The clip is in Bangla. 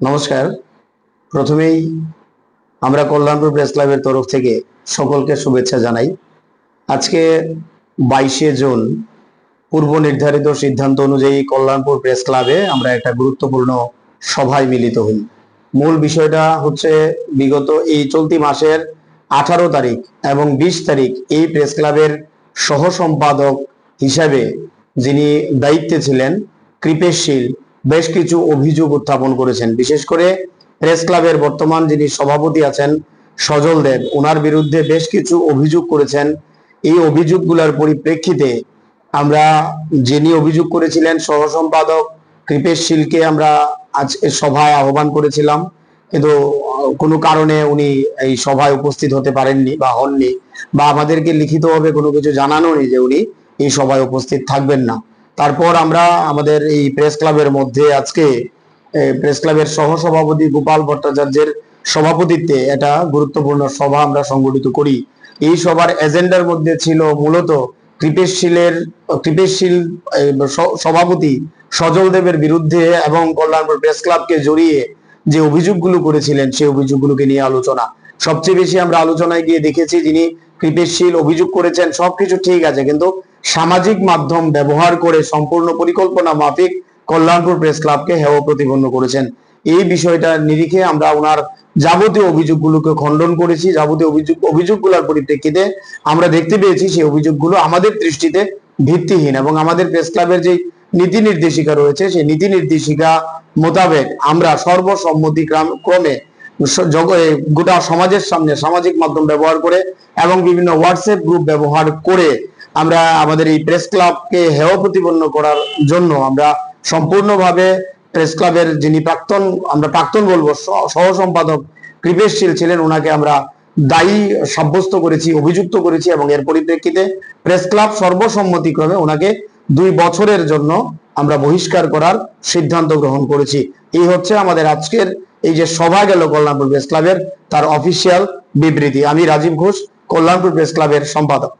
নমস্কার। প্রথমেই আমরা কল্যাণপুর প্রেস ক্লাবের তরফ থেকে সকলকে শুভেচ্ছা জানাই। আজকে বাইশে জুন, পূর্ব নির্ধারিত সিদ্ধান্ত অনুযায়ী কল্যাণপুর প্রেস ক্লাবে আমরা একটা গুরুত্বপূর্ণ সভায় মিলিত হই। মূল বিষয়টা হচ্ছে বিগত এই চলতি মাসের আঠারো তারিখ এবং বিশ তারিখ এই প্রেস ক্লাবের সহ সম্পাদক হিসাবে যিনি দায়িত্বে ছিলেন কৃপেশ শীল বেশ কিছু অভিযোগ উত্থাপন করেছেন। বিশেষ করে প্রেস ক্লাবের বর্তমান যিনি সভাপতি আছেন সজল দেব ওনার বিরুদ্ধে বেশ কিছু অভিযোগ করেছেন। এই অভিযোগগুলোর পরিপ্রেক্ষিতে আমরা যিনি অভিযোগ করেছিলেন সহ সম্পাদক কৃপেশ শীলকে আমরা আজ সভায় আহ্বান করেছিলাম। কিন্তু কোনো কারণে উনি এই সভায় উপস্থিত হতে পারেননি বা হননি বা আমাদেরকে লিখিতভাবে কোনো কিছু জানানো নেই যে উনি এই সভায় উপস্থিত থাকবেন না। তারপর আমরা আমাদের এই প্রেস ক্লাবের মধ্যে আজকে প্রেস ক্লাবের সহ সভাপতি গোপাল ভট্টাচার্যের সভাপতিত্বে এটা গুরুত্বপূর্ণ সভা আমরা সংগঠিত করি। এই সভার এজেন্ডার মধ্যে ছিল মূলত কৃপেশশীলের কৃপেশশীল সভাপতি সজল দেবের বিরুদ্ধে এবং কল্যাণপুর প্রেস ক্লাবকে জড়িয়ে যে অভিযোগগুলো করেছিলেন, সেই অভিযোগগুলোকে নিয়ে আলোচনা। সবচেয়ে বেশি আমরা আলোচনায় গিয়ে দেখেছি যিনি কৃপেশশীল অভিযোগ করেছেন, সবকিছু ঠিক আছে, কিন্তু সামাজিক মাধ্যম ব্যবহার করে সম্পূর্ণ পরিকল্পনা মাফিক কল্যাণপুর প্রেস ক্লাবকে হেয় প্রতিপন্ন করেছেন। এই বিষয়টা নিরিখে আমরা ওনার যাবতীয় অভিযোগগুলোকে খণ্ডন করেছি। যাবতীয় অভিযোগ, অভিযোগগুলোর পরিপ্রেক্ষিতে আমরা দেখতে পেয়েছি সেই অভিযোগগুলো আমাদের দৃষ্টিতে ভিত্তিহীন এবং আমাদের প্রেস ক্লাবের যে নীতি নির্দেশিকা রয়েছে, সেই নীতি নির্দেশিকা মোতাবেক আমরা সর্বসম্মতি ক্রমে গোটা সমাজের সামনে সামাজিক মাধ্যম ব্যবহার করে এবং বিভিন্ন হোয়াটসঅ্যাপ গ্রুপ ব্যবহার করে আমরা আমাদের এই প্রেস ক্লাবকে হেয় প্রতিপন্ন করার জন্য আমরা সম্পূর্ণভাবে প্রেস ক্লাবের যিনি প্রাক্তন, আমরা প্রাক্তন বলব সহ- সম্পাদক কৃপেশশীল ছিলেন ওনাকে আমরা দায়ী সাব্যস্ত করেছি, অভিযুক্ত করেছি এবং এর পরিপ্রেক্ষিতে প্রেস ক্লাব সর্বসম্মতিক্রমে ওনাকে দুই বছরের জন্য আমরা বহিষ্কার করার সিদ্ধান্ত গ্রহণ করেছি। এই হচ্ছে আমাদের আজকের এই যে সভা গেল কল্যাণপুর প্রেস ক্লাবের তার অফিসিয়াল বিবৃতি। আমি রাজীব ঘোষ, কল্যাণপুর প্রেস ক্লাবের সম্পাদক।